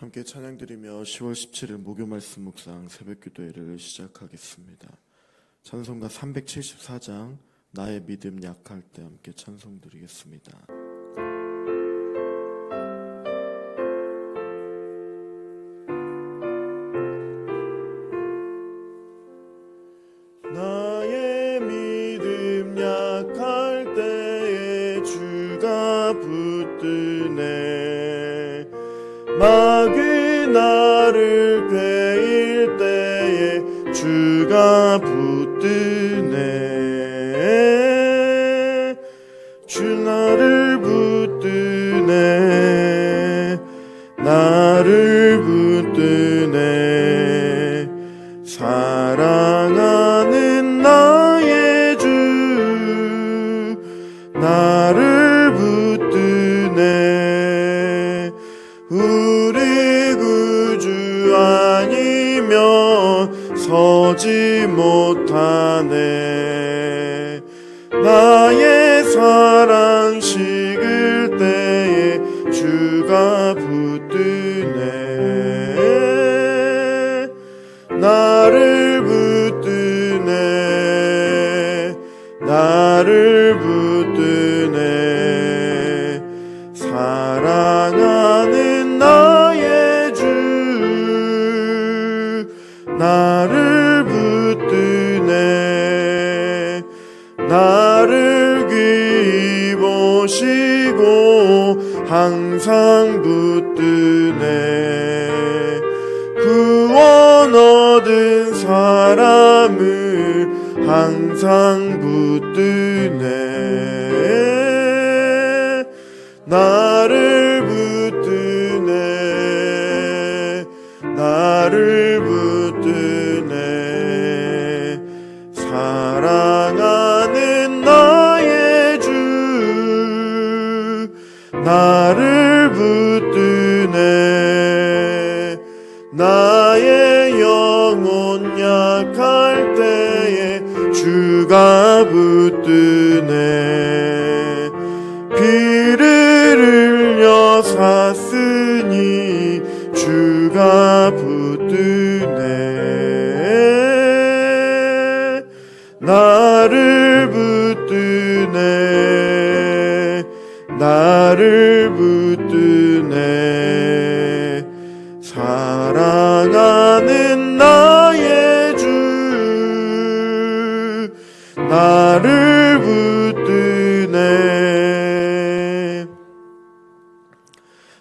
함께 찬양드리며 10월 17일 목요 말씀 묵상 새벽 기도회를 시작하겠습니다. 찬송가 374장 나의 믿음 약할 때 함께 찬송 드리겠습니다. 주나 나를 붙드네. 나를 붙드네. 사랑하는 나의 주. 나를 붙드네. 나를 귀 보시고 항상 붙 항상 붙드 나를 붙드네. 사랑하는 나의 주 나를 붙드네.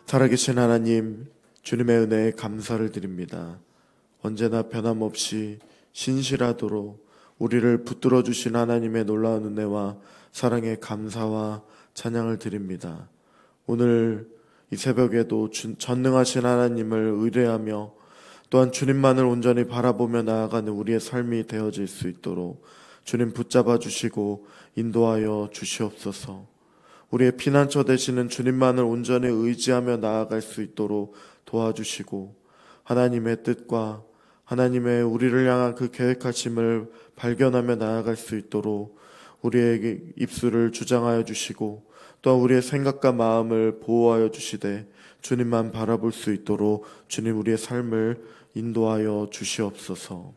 살아계신 하나님 주님의 은혜에 감사를 드립니다. 언제나 변함없이 신실하도록 우리를 붙들어 주신 하나님의 놀라운 은혜와 사랑에 감사와 찬양을 드립니다. 오늘 이 새벽에도 주- 전능하신 하나님을 의뢰하며 또한 주님만을 온전히 바라보며 나아가는 우리의 삶이 되어질 수 있도록 주님 붙잡아 주시고 인도하여 주시옵소서. 우리의 피난처 되시는 주님만을 온전히 의지하며 나아갈 수 있도록 도와주시고 하나님의 뜻과 하나님의 우리를 향한 그 계획하심을 발견하며 나아갈 수 있도록 우리에게 입술을 주장하여 주시고 또한 우리의 생각과 마음을 보호하여 주시되 주님만 바라볼 수 있도록 주님 우리의 삶을 인도하여 주시옵소서.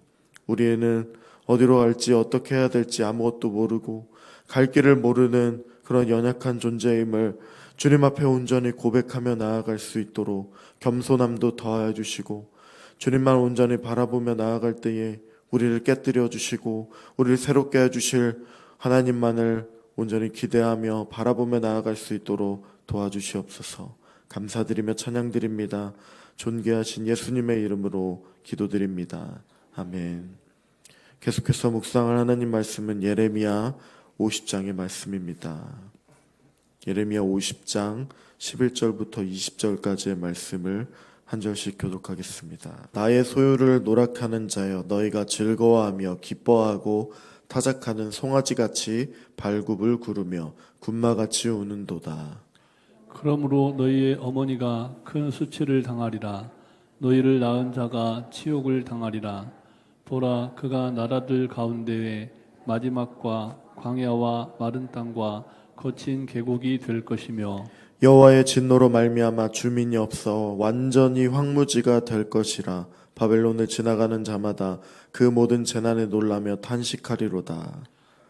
우리에는 어디로 갈지 어떻게 해야 될지 아무것도 모르고 갈 길을 모르는 그런 연약한 존재임을 주님 앞에 온전히 고백하며 나아갈 수 있도록 겸손함도 더하여 주시고 주님만 온전히 바라보며 나아갈 때에 우리를 깨뜨려 주시고 우리를 새롭게 해 주실 하나님만을 온전히 기대하며 바라보며 나아갈 수 있도록 도와주시옵소서. 감사드리며 찬양드립니다. 존귀하신 예수님의 이름으로 기도드립니다. 아멘. 계속해서 묵상할 하나님 말씀은 예레미야 50장의 말씀입니다. 예레미야 50장 11절부터 20절까지의 말씀을 한 절씩 교독하겠습니다. 나의 소유를 노락하는 자여 너희가 즐거워하며 기뻐하고 타작하는 송아지같이 발굽을 구르며 군마같이 우는도다. 그러므로 너희의 어머니가 큰 수치를 당하리라. 너희를 낳은 자가 치욕을 당하리라. 보라, 그가 나라들 가운데에 마지막과 광야와 마른 땅과 거친 계곡이 될 것이며 여호와의 진노로 말미암아 주민이 없어 완전히 황무지가 될 것이라 바벨론을 지나가는 자마다 그 모든 재난에 놀라며 탄식하리로다.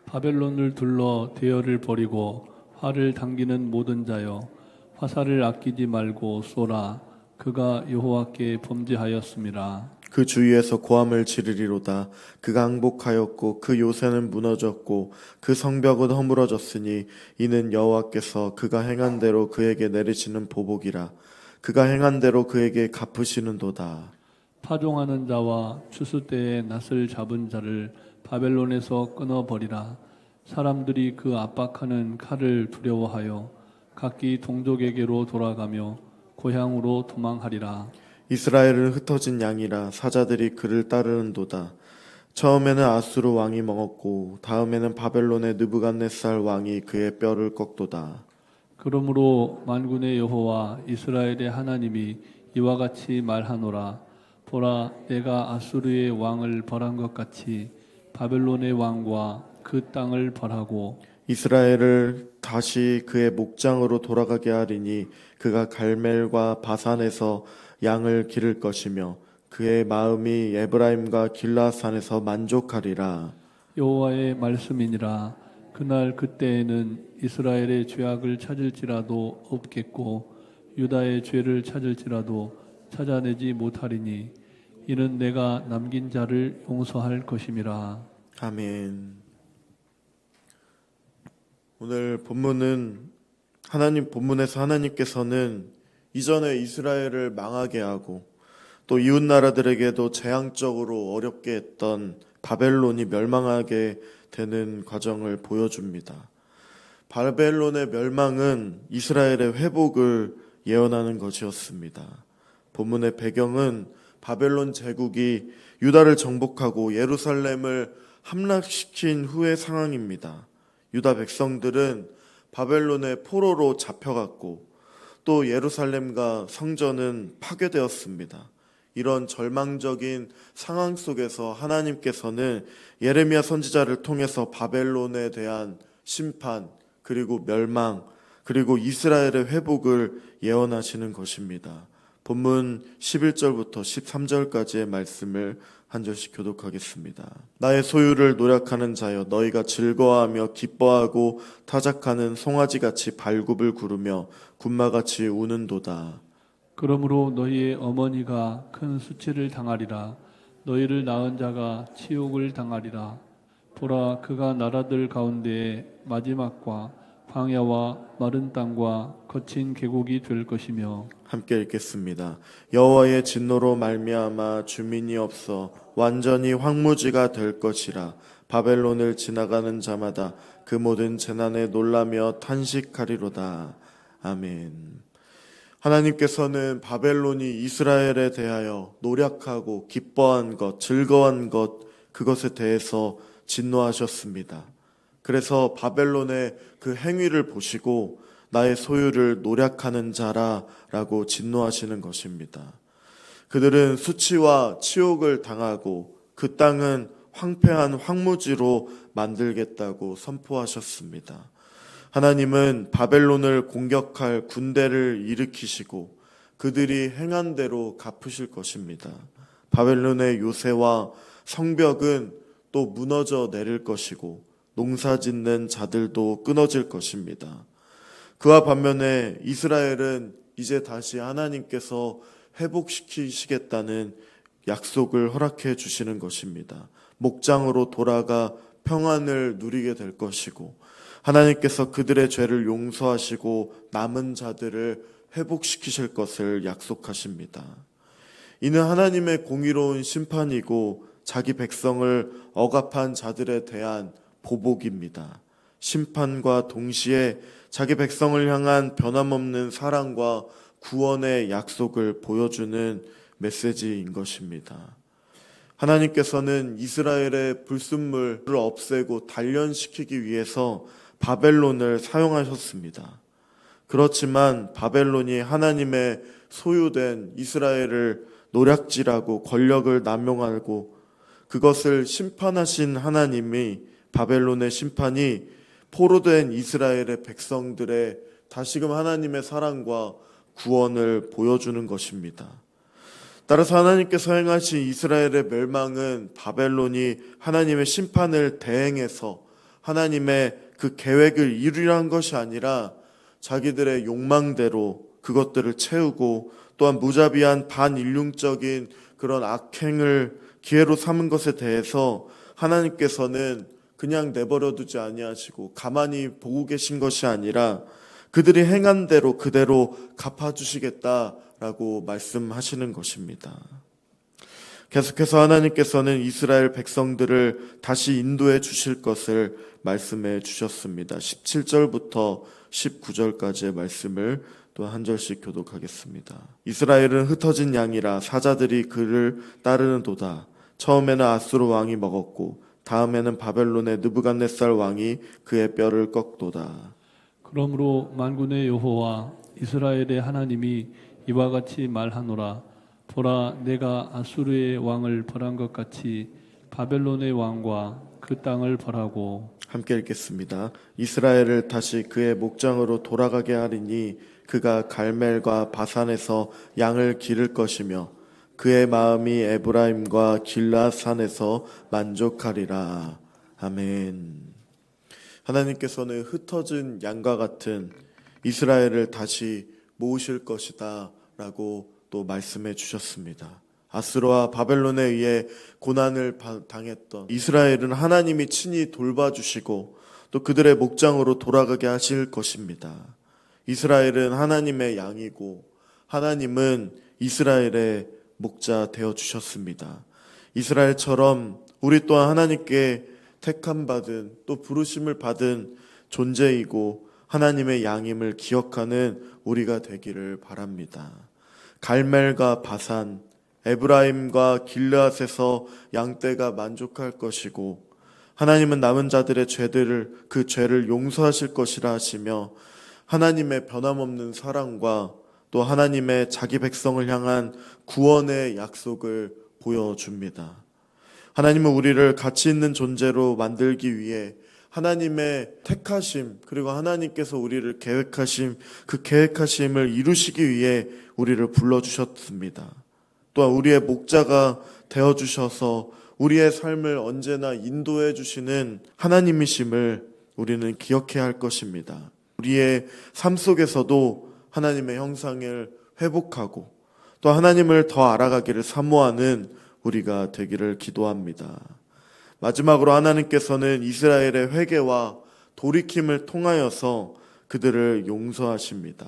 바벨론을 둘러 대열을 벌이고 활을 당기는 모든 자여 화살을 아끼지 말고 쏘라 그가 여호와께 범죄하였습니다. 그 주위에서 고함을 지르리로다. 그가 항복하였고 그 요새는 무너졌고 그 성벽은 허물어졌으니 이는 여호와께서 그가 행한 대로 그에게 내리시는 보복이라. 그가 행한 대로 그에게 갚으시는도다. 파종하는 자와 추수 때에 낫을 잡은 자를 바벨론에서 끊어버리라. 사람들이 그 압박하는 칼을 두려워하여 각기 동족에게로 돌아가며 고향으로 도망하리라. 이스라엘은 흩어진 양이라 사자들이 그를 따르는도다. 처음에는 아수르 왕이 먹었고 다음에는 바벨론의 느부갓네살 왕이 그의 뼈를 꺾도다. 그러므로 만군의 여호와 이스라엘의 하나님이 이와 같이 말하노라 보라 내가 아수르의 왕을 벌한 것 같이 바벨론의 왕과 그 땅을 벌하고 이스라엘을 다시 그의 목장으로 돌아가게 하리니 그가 갈멜과 바산에서 양을 기를 것이며 그의 마음이 에브라임과 길라산에서 만족하리라. 여호와의 말씀이니라 그날 그때에는 이스라엘의 죄악을 찾을지라도 없겠고 유다의 죄를 찾을지라도 찾아내지 못하리니 이는 내가 남긴 자를 용서할 것임이라 아멘. 오늘 본문은 하나님 본문에서 하나님께서는 이전에 이스라엘을 망하게 하고 또 이웃 나라들에게도 재앙적으로 어렵게 했던 바벨론이 멸망하게 되는 과정을 보여줍니다. 바벨론의 멸망은 이스라엘의 회복을 예언하는 것이었습니다. 본문의 배경은 바벨론 제국이 유다를 정복하고 예루살렘을 함락시킨 후의 상황입니다. 유다 백성들은 바벨론의 포로로 잡혀갔고 또 예루살렘과 성전은 파괴되었습니다. 이런 절망적인 상황 속에서 하나님께서는 예레미야 선지자를 통해서 바벨론에 대한 심판 그리고 멸망 그리고 이스라엘의 회복을 예언하시는 것입니다. 본문 11절부터 13절까지의 말씀을 한 절씩 교독하겠습니다. 나의 소유를 노력하는 자여 너희가 즐거워하며 기뻐하고 타작하는 송아지같이 발굽을 구르며 군마같이 우는도다. 그러므로 너희의 어머니가 큰 수치를 당하리라 너희를 낳은 자가 치욕을 당하리라 보라 그가 나라들 가운데에 마지막과 광야와 마른 땅과 거친 계곡이 될 것이며 함께 읽겠습니다. 여호와의 진노로 말미암아 주민이 없어 완전히 황무지가 될 것이라 바벨론을 지나가는 자마다 그 모든 재난에 놀라며 탄식하리로다. 아멘. 하나님께서는 바벨론이 이스라엘에 대하여 노력하고 기뻐한 것, 즐거운 것 그것에 대해서 진노하셨습니다. 그래서 바벨론의 그 행위를 보시고 나의 소유를 노력하는 자라라고 진노하시는 것입니다. 그들은 수치와 치욕을 당하고 그 땅은 황폐한 황무지로 만들겠다고 선포하셨습니다. 하나님은 바벨론을 공격할 군대를 일으키시고 그들이 행한 대로 갚으실 것입니다. 바벨론의 요새와 성벽은 또 무너져 내릴 것이고 농사 짓는 자들도 끊어질 것입니다. 그와 반면에 이스라엘은 이제 다시 하나님께서 회복시키시겠다는 약속을 허락해 주시는 것입니다. 목장으로 돌아가 평안을 누리게 될 것이고 하나님께서 그들의 죄를 용서하시고 남은 자들을 회복시키실 것을 약속하십니다. 이는 하나님의 공의로운 심판이고 자기 백성을 억압한 자들에 대한 보복입니다. 심판과 동시에 자기 백성을 향한 변함없는 사랑과 구원의 약속을 보여주는 메시지인 것입니다. 하나님께서는 이스라엘의 불순물을 없애고 단련시키기 위해서 바벨론을 사용하셨습니다. 그렇지만 바벨론이 하나님의 소유된 이스라엘을 노략질하고 권력을 남용하고 그것을 심판하신 하나님이 바벨론의 심판이 포로된 이스라엘의 백성들의 다시금 하나님의 사랑과 구원을 보여주는 것입니다. 따라서 하나님께서 행하신 이스라엘의 멸망은 바벨론이 하나님의 심판을 대행해서 하나님의 그 계획을 이루려 한 것이 아니라 자기들의 욕망대로 그것들을 채우고 또한 무자비한 반인륜적인 그런 악행을 기회로 삼은 것에 대해서 하나님께서는 그냥 내버려 두지 아니하시고 가만히 보고 계신 것이 아니라 그들이 행한 대로 그대로 갚아 주시겠다라고 말씀하시는 것입니다. 계속해서 하나님께서는 이스라엘 백성들을 다시 인도해 주실 것을 말씀해 주셨습니다. 17절부터 19절까지의 말씀을 또 한 절씩 교독하겠습니다. 이스라엘은 흩어진 양이라 사자들이 그를 따르는 도다. 처음에는 아수르 왕이 먹었고 다음에는 바벨론의 느부갓네살 왕이 그의 뼈를 꺾도다. 그러므로 만군의 여호와 이스라엘의 하나님이 이와 같이 말하노라 보라 내가 아수르의 왕을 벌한 것 같이 바벨론의 왕과 그 땅을 벌하고 함께 읽겠습니다. 이스라엘을 다시 그의 목장으로 돌아가게 하리니 그가 갈멜과 바산에서 양을 기를 것이며 그의 마음이 에브라임과 길라산에서 만족하리라. 아멘. 하나님께서는 흩어진 양과 같은 이스라엘을 다시 모으실 것이다 라고 또 말씀해 주셨습니다. 아스로와 바벨론에 의해 고난을 바- 당했던 이스라엘은 하나님이 친히 돌봐주시고 또 그들의 목장으로 돌아가게 하실 것입니다. 이스라엘은 하나님의 양이고 하나님은 이스라엘의 목자 되어 주셨습니다. 이스라엘처럼 우리 또한 하나님께 택함 받은 또 부르심을 받은 존재이고 하나님의 양임을 기억하는 우리가 되기를 바랍니다. 갈멜과 바산, 에브라임과 길르앗에서 양떼가 만족할 것이고 하나님은 남은 자들의 죄들을 그 죄를 용서하실 것이라 하시며 하나님의 변함없는 사랑과 또 하나님의 자기 백성을 향한 구원의 약속을 보여줍니다. 하나님은 우리를 가치 있는 존재로 만들기 위해 하나님의 택하심 그리고 하나님께서 우리를 계획하심 그 계획하심을 이루시기 위해 우리를 불러 주셨습니다. 또한 우리의 목자가 되어 주셔서 우리의 삶을 언제나 인도해 주시는 하나님이심을 우리는 기억해야 할 것입니다. 우리의 삶 속에서도 하나님의 형상을 회복하고 또 하나님을 더 알아가기를 사모하는 우리가 되기를 기도합니다. 마지막으로 하나님께서는 이스라엘의 회개와 돌이킴을 통하여서 그들을 용서하십니다.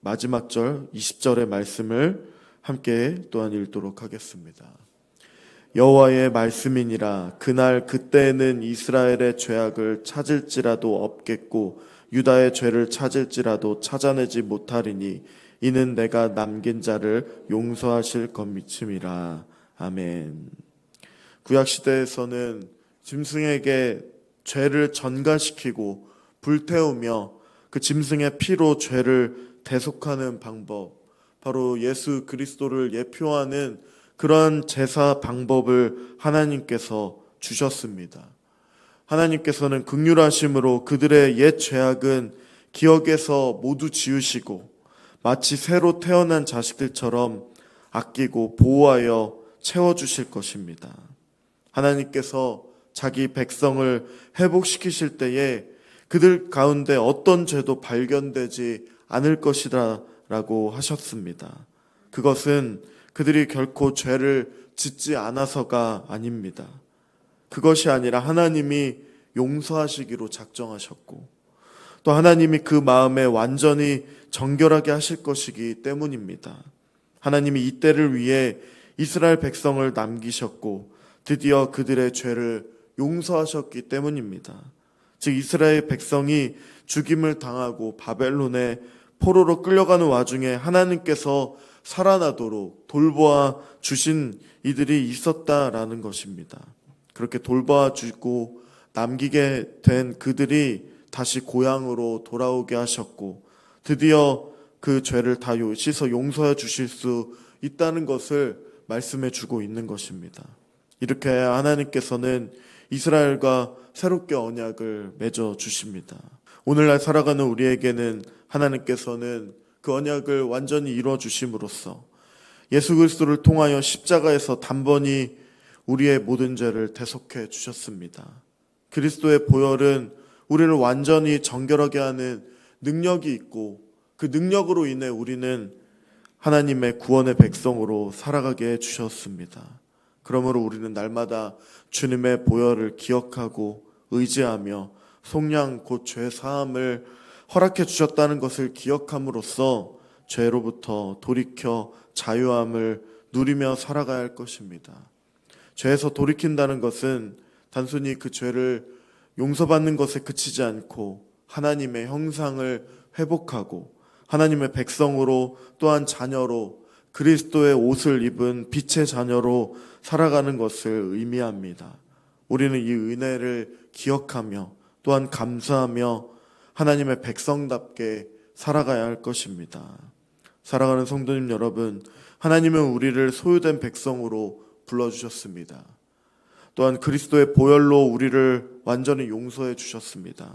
마지막 절 20절의 말씀을 함께 또한 읽도록 하겠습니다. 여호와의 말씀이니라 그날 그때에는 이스라엘의 죄악을 찾을지라도 없겠고 유다의 죄를 찾을지라도 찾아내지 못하리니 이는 내가 남긴 자를 용서하실 것임이라 아멘. 구약 시대에서는 짐승에게 죄를 전가시키고 불태우며 그 짐승의 피로 죄를 대속하는 방법 바로 예수 그리스도를 예표하는 그러한 제사 방법을 하나님께서 주셨습니다. 하나님께서는 극률하심으로 그들의 옛 죄악은 기억에서 모두 지우시고 마치 새로 태어난 자식들처럼 아끼고 보호하여 채워주실 것입니다. 하나님께서 자기 백성을 회복시키실 때에 그들 가운데 어떤 죄도 발견되지 않을 것이다 라고 하셨습니다. 그것은 그들이 결코 죄를 짓지 않아서가 아닙니다. 그것이 아니라 하나님이 용서하시기로 작정하셨고 또 하나님이 그 마음에 완전히 정결하게 하실 것이기 때문입니다. 하나님이 이때를 위해 이스라엘 백성을 남기셨고 드디어 그들의 죄를 용서하셨기 때문입니다. 즉 이스라엘 백성이 죽임을 당하고 바벨론의 포로로 끌려가는 와중에 하나님께서 살아나도록 돌보아 주신 이들이 있었다라는 것입니다. 그렇게 돌보아 주고 남기게 된 그들이 다시 고향으로 돌아오게 하셨고 드디어 그 죄를 다 요- 씻어 용서해 주실 수 있다는 것을 말씀해 주고 있는 것입니다. 이렇게 하나님께서는 이스라엘과 새롭게 언약을 맺어 주십니다. 오늘날 살아가는 우리에게는 하나님께서는 그 언약을 완전히 이루어 주심으로써 예수 그리스도를 통하여 십자가에서 단번이 우리의 모든 죄를 대속해 주셨습니다. 그리스도의 보혈은 우리를 완전히 정결하게 하는 능력이 있고 그 능력으로 인해 우리는 하나님의 구원의 백성으로 살아가게 해 주셨습니다. 그러므로 우리는 날마다 주님의 보혈을 기억하고 의지하며 속량 곧 죄 사함을 허락해 주셨다는 것을 기억함으로써 죄로부터 돌이켜 자유함을 누리며 살아가야 할 것입니다. 죄에서 돌이킨다는 것은 단순히 그 죄를 용서받는 것에 그치지 않고 하나님의 형상을 회복하고 하나님의 백성으로 또한 자녀로 그리스도의 옷을 입은 빛의 자녀로 살아가는 것을 의미합니다. 우리는 이 은혜를 기억하며 또한 감사하며 하나님의 백성답게 살아가야 할 것입니다. 사랑하는 성도님 여러분, 하나님은 우리를 소유된 백성으로 불러주셨습니다. 또한 그리스도의 보혈로 우리를 완전히 용서해 주셨습니다.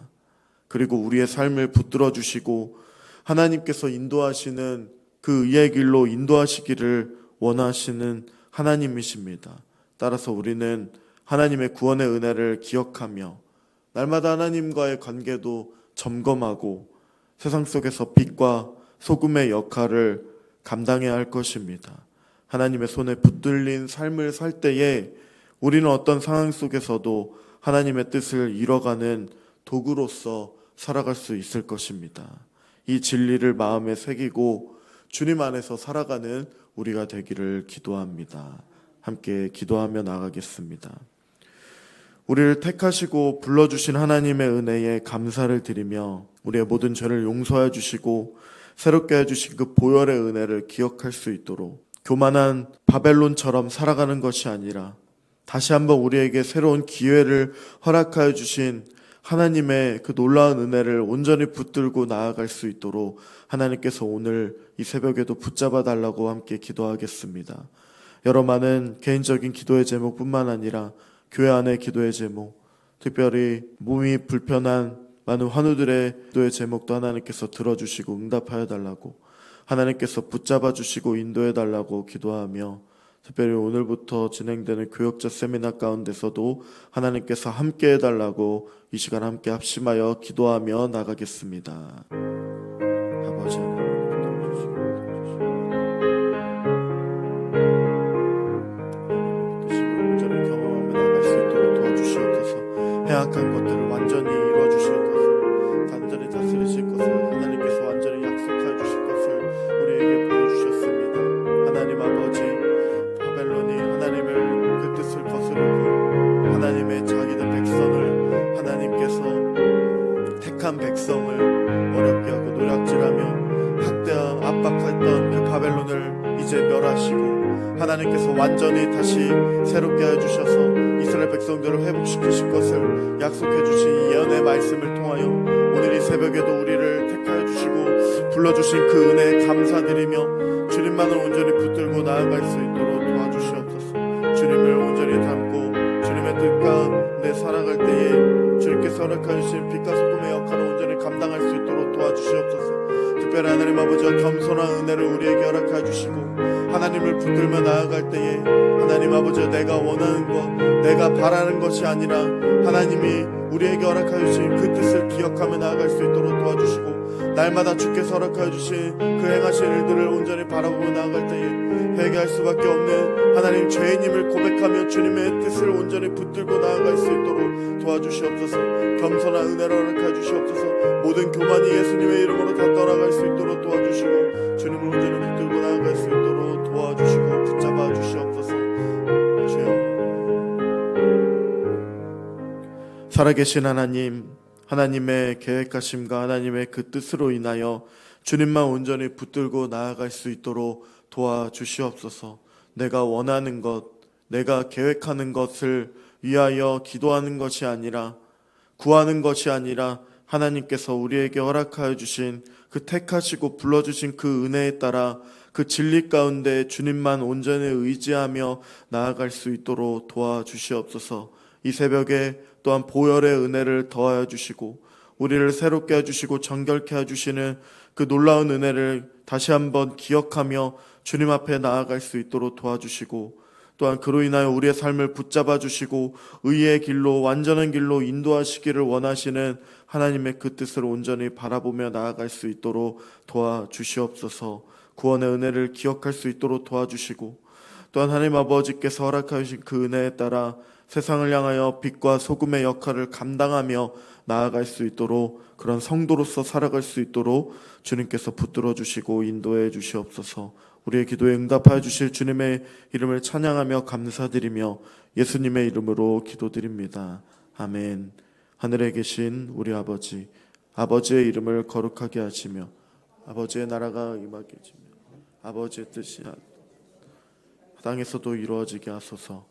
그리고 우리의 삶을 붙들어 주시고 하나님께서 인도하시는 그 의의 길로 인도하시기를 원하시는 하나님이십니다. 따라서 우리는 하나님의 구원의 은혜를 기억하며 날마다 하나님과의 관계도 점검하고 세상 속에서 빛과 소금의 역할을 감당해야 할 것입니다. 하나님의 손에 붙들린 삶을 살 때에 우리는 어떤 상황 속에서도 하나님의 뜻을 이뤄가는 도구로서 살아갈 수 있을 것입니다. 이 진리를 마음에 새기고 주님 안에서 살아가는 우리가 되기를 기도합니다. 함께 기도하며 나가겠습니다. 우리를 택하시고 불러주신 하나님의 은혜에 감사를 드리며 우리의 모든 죄를 용서해 주시고 새롭게 해주신 그 보혈의 은혜를 기억할 수 있도록 교만한 바벨론처럼 살아가는 것이 아니라 다시 한번 우리에게 새로운 기회를 허락하여 주신 하나님의 그 놀라운 은혜를 온전히 붙들고 나아갈 수 있도록 하나님께서 오늘 이 새벽에도 붙잡아 달라고 함께 기도하겠습니다. 여러 많은 개인적인 기도의 제목뿐만 아니라 교회 안의 기도의 제목, 특별히 몸이 불편한 많은 환우들의 기도의 제목도 하나님께서 들어주시고 응답하여 달라고 하나님께서 붙잡아 주시고 인도해 달라고 기도하며 특별히 오늘부터 진행되는 교역자 세미나 가운데서도 하나님께서 함께 해달라고 이 시간 함께 합심하여 기도하며 나가겠습니다. 아버지 해악한 것들을 완전히 하나님께서 완전히 다시 새롭게 해주셔서 이스라엘 백성들을 회복시키실 것을 약속해 주신 이 예언의 말씀을 통하여 오늘 이 새벽에도 우리를 택하여 주시고 불러주신 그 은혜에 감사드리며 주님만을 온전히 붙들고 나아갈 수 있도록 허락하여 주신 빛과 소금의 역할을 온전히 감당할 수 있도록 도와주시옵소서. 특별히 하나님 아버지와 겸손한 은혜를 우리에게 허락하여 주시고 하나님을 붙들며 나아갈 때에 하나님 아버지 내가 원하는 것 내가 바라는 것이 아니라 하나님이 우리에게 허락하여 주신 그 뜻을 기억하며 나아갈 수 있도록 도와주시고 날마다 주께서 허락하여 주신 그 행하신 일들을 온전히 바라보며 나아갈 때에 회개할 수밖에 없는 하나님 죄인임을 고백하며 주님의 뜻을 온전히 붙들고 나아갈 수 있도록 도와주시옵소서. 겸손한 은혜를 허락하여 주시옵소서. 모든 교만이 예수님의 이름으로 다 떠나갈 수 있도록 도와주시고 주님을 온전히 붙들고 나아갈 수 있도록 도와주시고 붙잡아 주시옵소서. 주여. 살아계신 하나님 하나님의 계획하심과 하나님의 그 뜻으로 인하여 주님만 온전히 붙들고 나아갈 수 있도록 도와주시옵소서. 내가 원하는 것, 내가 계획하는 것을 위하여 기도하는 것이 아니라 구하는 것이 아니라 하나님께서 우리에게 허락하여 주신 그 택하시고 불러주신 그 은혜에 따라 그 진리 가운데 주님만 온전히 의지하며 나아갈 수 있도록 도와주시옵소서. 이 새벽에 또한 보혈의 은혜를 더하여 주시고 우리를 새롭게 해주시고 정결케 해주시는 그 놀라운 은혜를 다시 한번 기억하며 주님 앞에 나아갈 수 있도록 도와주시고 또한 그로 인하여 우리의 삶을 붙잡아 주시고 의의 길로 완전한 길로 인도하시기를 원하시는 하나님의 그 뜻을 온전히 바라보며 나아갈 수 있도록 도와주시옵소서. 구원의 은혜를 기억할 수 있도록 도와주시고 또한 하나님 아버지께서 허락하신 그 은혜에 따라 세상을 향하여 빛과 소금의 역할을 감당하며 나아갈 수 있도록 그런 성도로서 살아갈 수 있도록 주님께서 붙들어 주시고 인도해 주시옵소서. 우리의 기도에 응답하여 주실 주님의 이름을 찬양하며 감사드리며 예수님의 이름으로 기도드립니다. 아멘. 하늘에 계신 우리 아버지, 아버지의 이름을 거룩하게 하시며 아버지의 나라가 임하게 하시며 아버지의 뜻이 땅에서도 이루어지게 하소서.